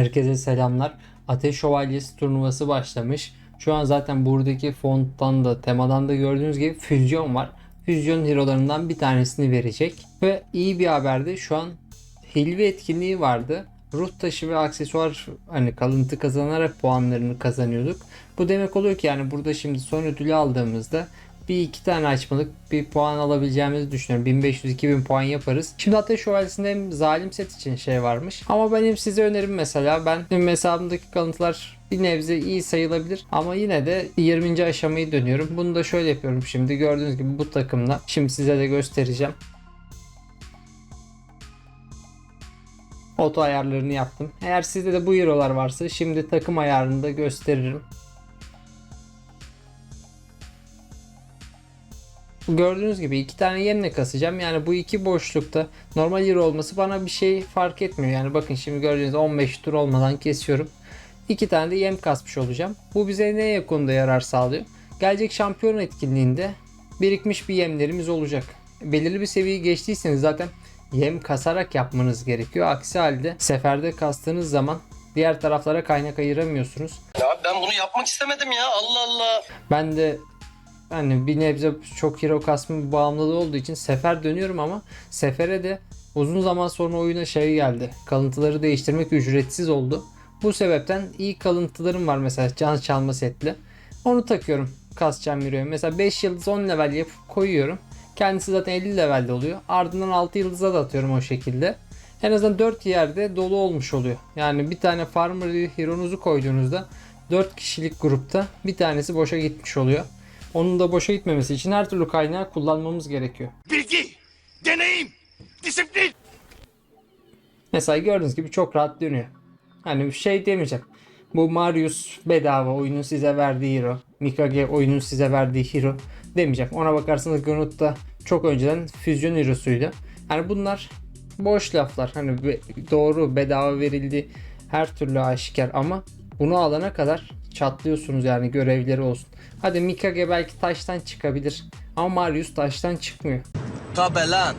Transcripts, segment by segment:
Herkese selamlar. Ateş Şövalyesi turnuvası başlamış. Şu an zaten buradaki fonttan da temadan da gördüğünüz gibi füzyon var. Füzyon hero'larından bir tanesini verecek. Ve iyi bir haberde şu an Hilvi etkinliği vardı. Ruh taşı ve aksesuar hani kalıntı kazanarak puanlarını kazanıyorduk. Bu demek oluyor ki yani burada şimdi son ödülü aldığımızda bir iki tane açmalık bir puan alabileceğimizi düşünüyorum. 1500-2000 puan yaparız. Şimdi Ateş Şövalyesi'nde hem zalim set için şey varmış. Ama benim size önerim mesela ben benim hesabımdaki kalıntılar bir nebze iyi sayılabilir ama yine de 20. aşamayı dönüyorum. Bunu da şöyle yapıyorum şimdi gördüğünüz gibi bu takımla. Şimdi size de göstereceğim. Oto ayarlarını yaptım. Eğer sizde de bu hero'lar varsa şimdi takım ayarını da gösteririm. Gördüğünüz gibi iki tane yerine kasacağım. Yani bu iki boşlukta normal hero olması bana bir şey fark etmiyor. Yani bakın şimdi gördüğünüz 15 tur olmadan kesiyorum. İki tane de yem kasmış olacağım. Bu bize neye konuda yarar sağlıyor? Gelecek şampiyon etkinliğinde birikmiş bir yemlerimiz olacak. Belirli bir seviyeyi geçtiyseniz zaten yem kasarak yapmanız gerekiyor. Aksi halde seferde kastığınız zaman diğer taraflara kaynak ayıramıyorsunuz. Ya ben bunu yapmak istemedim ya Allah Allah. Ben de hani bir nebze çok hero kasma bağımlılığı olduğu için sefer dönüyorum ama sefere de uzun zaman sonra oyuna şey geldi. Kalıntıları değiştirmek ücretsiz oldu. Bu sebepten iyi kalıntılarım var mesela can çalma setli. Onu takıyorum kasacağım hero'ya. Mesela 5 yıldız 10 level yapıp koyuyorum. Kendisi zaten 50 levelde oluyor. Ardından 6 yıldıza da atıyorum o şekilde. En azından 4 yerde dolu olmuş oluyor. Yani bir tane farmer hero'nuzu koyduğunuzda 4 kişilik grupta bir tanesi boşa gitmiş oluyor. Onun da boşa gitmemesi için her türlü kaynağı kullanmamız gerekiyor. Bilgi, deneyim, disiplin. Mesela gördüğünüz gibi çok rahat dönüyor. Hani bir şey demeyeceğim. Bu Marius bedava oyunun size verdiği hero. Mikage oyunun size verdiği hero demeyeceğim. Ona bakarsanız Gnut da çok önceden füzyon herosuydu. Yani bunlar boş laflar. Hani doğru bedava verildi her türlü aşikar ama bunu alana kadar çatlıyorsunuz yani görevleri olsun. Hadi Mikage belki taştan çıkabilir ama Marius taştan çıkmıyor. Tabe lan.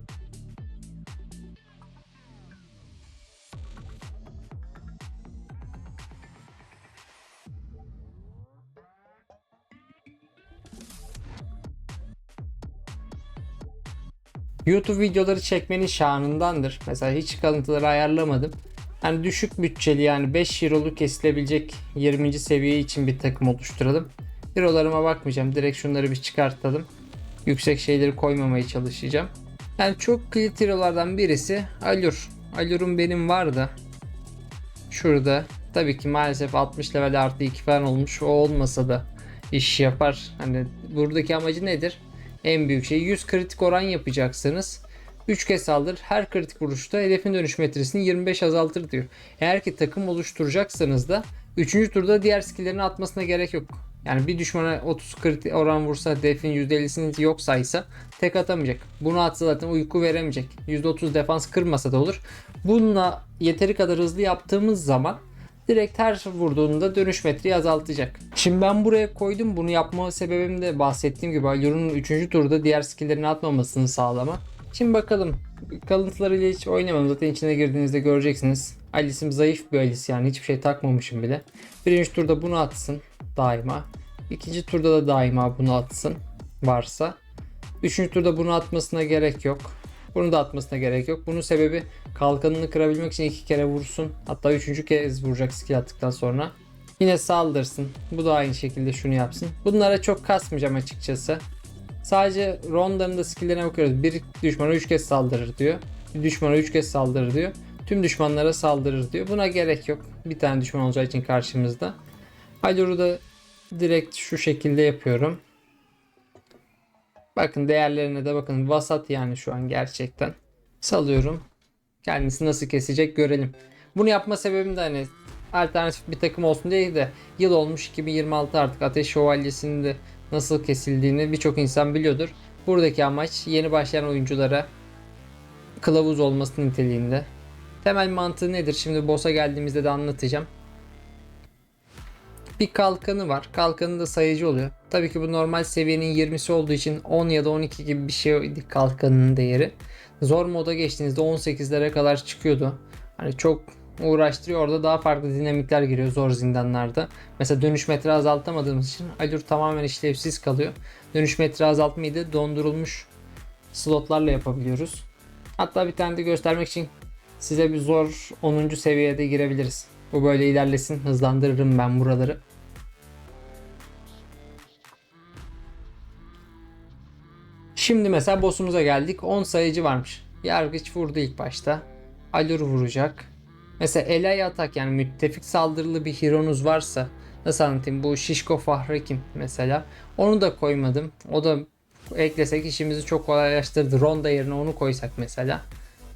YouTube videoları çekmenin şanındandır. Mesela hiç kalıntıları ayarlamadım. Yani düşük bütçeli yani 5 Hero'lu kesilebilecek 20. seviye için bir takım oluşturalım. Hero'larıma bakmayacağım. Direkt şunları bir çıkartalım. Yüksek şeyleri koymamaya çalışacağım. Yani çok kilit hero'lardan birisi Alur. Alur'un benim var da şurada tabii ki maalesef 60 level artı 2 falan olmuş. O olmasa da iş yapar. Hani buradaki amacı nedir? En büyük şey 100 kritik oran yapacaksınız. 3 kez saldır. Her kritik vuruşta hedefin dönüş metresini 25 azaltır diyor. Eğer ki takım oluşturacaksanız da 3. turda diğer skilllerini atmasına gerek yok. Yani bir düşmana 30 kritik oran vursa hedefin %50'sini yok saysa tek atamayacak. Bunu atsa zaten uyku veremeyecek. %30 defans kırmasa da olur. Bununla yeteri kadar hızlı yaptığımız zaman direkt her vurduğunda dönüş metreyi azaltacak. Şimdi ben buraya koydum. Bunu yapma sebebim de bahsettiğim gibi Alur'un 3. turda diğer skilllerini atmamasını sağlama. Şimdi bakalım. Kalıntılarıyla hiç oynamam. Zaten içine girdiğinizde göreceksiniz. Alice'im zayıf bir Alice yani hiçbir şey takmamışım bile. Birinci turda bunu atsın daima. İkinci turda da daima bunu atsın varsa. Üçüncü turda bunu atmasına gerek yok. Bunu da atmasına gerek yok. Bunun sebebi kalkanını kırabilmek için iki kere vursun. Hatta üçüncü kez vuracak skill attıktan sonra. Yine saldırsın. Bu da aynı şekilde şunu yapsın. Bunlara çok kasmayacağım açıkçası. Sadece Ronda'nın da skilllerine bakıyoruz. Bir düşmana 3 kez saldırır diyor. Bir düşmana 3 kez saldırır diyor. Tüm düşmanlara saldırır diyor. Buna gerek yok. Bir tane düşman olacağı için karşımızda. Alur'u da direkt şu şekilde yapıyorum. Bakın değerlerine de bakın. Vasat yani şu an gerçekten. Salıyorum. Kendisi nasıl kesecek görelim. Bunu yapma sebebim de hani alternatif bir takım olsun değil de yıl olmuş 2026 artık Ateş Şövalyesi'nin de nasıl kesildiğini birçok insan biliyordur. Buradaki amaç yeni başlayan oyunculara kılavuz olması niteliğinde. Temel mantığı nedir? Şimdi boss'a geldiğimizde de anlatacağım. Bir kalkanı var. Kalkanı da sayıcı oluyor. Tabii ki bu normal seviyenin 20'si olduğu için 10 ya da 12 gibi bir şeydi kalkanının değeri. Zor moda geçtiğinizde 18'lere kadar çıkıyordu. Hani çok uğraştırıyor. Orada daha farklı dinamikler giriyor zor zindanlarda. Mesela dönüş metre azaltamadığımız için Allure tamamen işlevsiz kalıyor. Dönüş metre azaltmayı da dondurulmuş slotlarla yapabiliyoruz. Hatta bir tane de göstermek için size bir zor 10. seviyede girebiliriz. Bu böyle ilerlesin. Hızlandırırım ben buraları. Şimdi mesela boss'umuza geldik. 10 sayıcı varmış. Yargıç vurdu ilk başta. Alur vuracak. Mesela elay atak yani müttefik saldırılı bir hero'nuz varsa nasıl anlatayım bu Şişko Fahrekin mesela onu da koymadım. O da eklesek işimizi çok kolaylaştırdı. Ronda yerine onu koysak mesela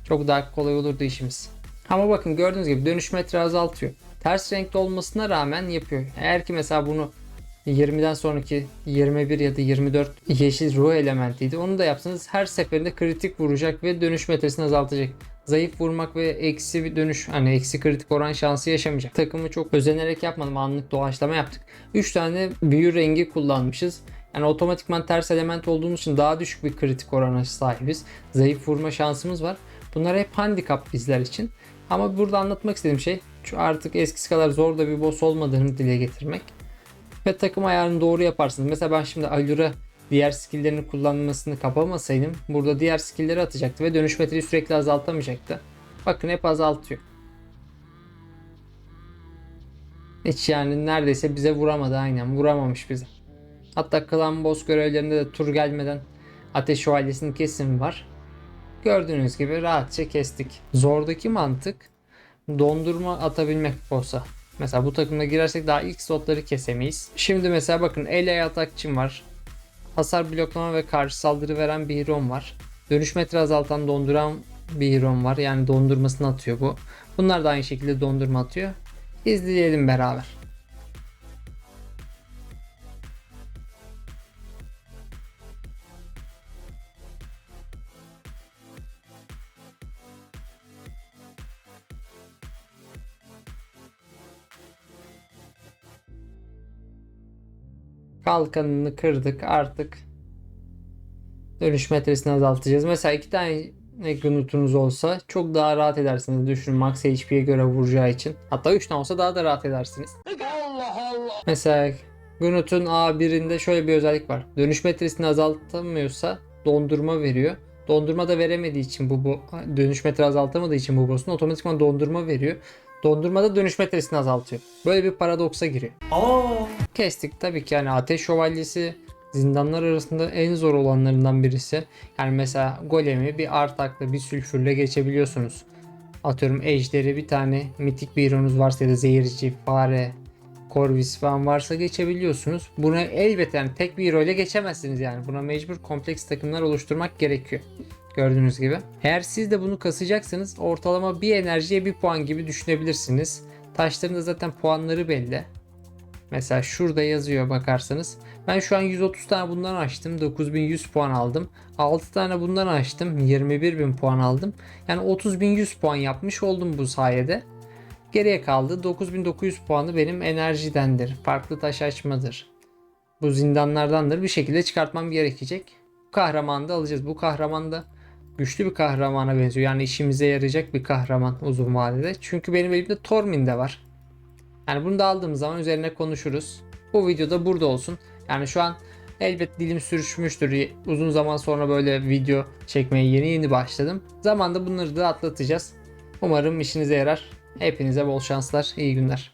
çok daha kolay olurdu işimiz. Ama bakın gördüğünüz gibi dönüş metre azaltıyor. Ters renkli olmasına rağmen yapıyor. Eğer ki mesela bunu 20'den sonraki 21 ya da 24 yeşil ruh elementiydi. Onu da yapsanız her seferinde kritik vuracak ve dönüş metresini azaltacak. Zayıf vurmak ve eksi bir dönüş hani eksi kritik oran şansı yaşamayacak. Takımı çok özenerek yapmadım. Anlık doğaçlama yaptık. 3 tane büyü rengi kullanmışız. Yani otomatikman ters element olduğumuz için daha düşük bir kritik orana sahibiz. Zayıf vurma şansımız var. Bunlar hep handikap bizler için. Ama burada anlatmak istediğim şey artık eskisi kadar zor da bir boss olmadığını dile getirmek ve takım ayarını doğru yaparsınız. Mesela ben şimdi Allura diğer skill'lerini kullanmasını kapamasaydım burada diğer skill'leri atacaktı ve dönüş metreyi sürekli azaltamayacaktı. Bakın hep azaltıyor. Hiç yani neredeyse bize vuramadı aynen vuramamış bize. Hatta klan boss görevlerinde de tur gelmeden ateş şövalyesinin kesimi var. Gördüğünüz gibi rahatça kestik. Zordaki mantık dondurma atabilmek boss'a. Mesela bu takımda girersek daha ilk slotları kesemeyiz. Şimdi mesela bakın el atakçım var. Hasar bloklama ve karşı saldırı veren bir hero'm var. Dönüş metre azaltan donduran bir hero'm var. Yani dondurmasını atıyor bu. Bunlar da aynı şekilde dondurma atıyor. İzleyelim beraber. Kalkanını kırdık artık. Dönüş metresini azaltacağız. Mesela iki tane Gnut'unuz olsa çok daha rahat edersiniz. Düşünün max HP'ye göre vuracağı için. Hatta 3 tane olsa daha da rahat edersiniz. Mesela Gnut'un A1'inde şöyle bir özellik var. Dönüş metresini azaltamıyorsa dondurma veriyor. Dondurma da veremediği için bu, bu dönüş metre azaltamadığı için bu boss'un otomatikman dondurma veriyor. Dondurmada dönüş metresini azaltıyor. Böyle bir paradoksa giriyor. Kestik tabii ki yani ateş şövalyesi zindanlar arasında en zor olanlarından birisi. Yani mesela golemi bir artakla bir sülfürle geçebiliyorsunuz. Atıyorum ejderi bir tane mitik bir hero'nuz varsa ya da zehirci, fare, korvis falan varsa geçebiliyorsunuz. Buna elbette yani tek bir hero ile geçemezsiniz yani. Buna mecbur kompleks takımlar oluşturmak gerekiyor. Gördüğünüz gibi. Eğer siz de bunu kasacaksanız ortalama bir enerjiye bir puan gibi düşünebilirsiniz. Taşların da zaten puanları belli. Mesela şurada yazıyor bakarsanız. Ben şu an 130 tane bundan açtım. 9100 puan aldım. 6 tane bundan açtım. 21000 puan aldım. Yani 30100 puan yapmış oldum bu sayede. Geriye kaldı 9900 puanı benim enerjidendir. Farklı taş açmadır. Bu zindanlardandır. Bir şekilde çıkartmam gerekecek. Bu kahramanı da alacağız. Bu kahraman da güçlü bir kahramana benziyor. Yani işimize yarayacak bir kahraman uzun vadede. Çünkü benim elimde Tormin de var. Yani bunu da aldığımız zaman üzerine konuşuruz. Bu videoda burada olsun. Yani şu an elbet dilim sürüşmüştür. Uzun zaman sonra böyle video çekmeye yeni yeni başladım. Zamanda bunları da atlatacağız. Umarım işinize yarar. Hepinize bol şanslar, iyi günler.